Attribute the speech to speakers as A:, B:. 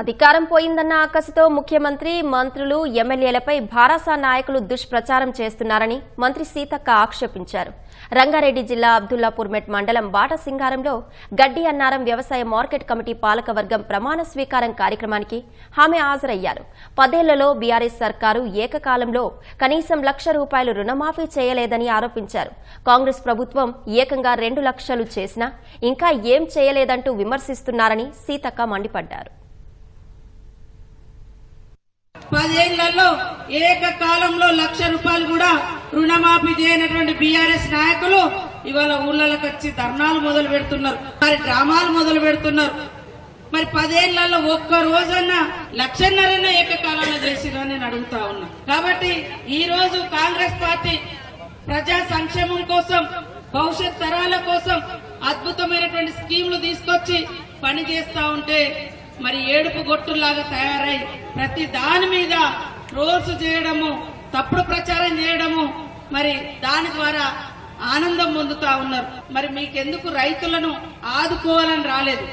A: అధికారం పోయిందన్న ఆకసతో ముఖ్యమంత్రి మంత్రులు ఎమ్మెల్యేలపై భారాసా నాయకులు దుష్ప్రచారం చేస్తున్నారని మంత్రి సీతక్క ఆక్షేపించారు. రంగారెడ్డి జిల్లా అబ్దుల్లాపూర్మెట్ మండలం బాటసింగారంలో గడ్డి అన్నారం వ్యవసాయ మార్కెట్ కమిటీ పాలకవర్గం ప్రమాణ స్వీకారం కార్యక్రమానికి ఆమె హాజరయ్యారు. పదేళ్ళలో బీఆర్ఎస్ సర్కారు ఏకకాలంలో కనీసం లక్ష రూపాయలు రుణమాఫీ చేయలేదని ఆరోపించారు. కాంగ్రెస్ ప్రభుత్వం ఏకంగా రెండు లక్షలు చేసినా ఇంకా ఏం చేయలేదంటూ విమర్శిస్తున్నారని సీతక్క మండిపడ్డారు.
B: పదేళ్ళలో ఏకకాలంలో లక్ష రూపాయలు కూడా రుణమాఫీ చేయనటువంటి బీఆర్ఎస్ నాయకులు ఇవాళ ఊళ్ళలోకి వచ్చి ధర్నాలు మొదలు పెడుతున్నారు. మరి డ్రామాలు మొదలు పెడుతున్నారు. మరి పదేళ్ళలో ఒక్క రోజన్నా లక్షన్నరన్న ఏకకాలంలో చేసిరని నేను అడుగుతా ఉన్నా. కాబట్టి ఈ రోజు కాంగ్రెస్ పార్టీ ప్రజా సంక్షేమం కోసం భవిష్యత్ తరాల కోసం అద్భుతమైనటువంటి స్కీములు తీసుకొచ్చి పని చేస్తా ఉంటే మరి ఏడుపు గొట్టులాగా తయారై ప్రతి దాని మీద ట్రోల్స్ చేయడము తప్పుడు ప్రచారం చేయడము మరి దాని ద్వారా ఆనందం పొందుతా ఉన్నారు. మరి మీకెందుకు రైతులను ఆదుకోవాలని రాలేదు?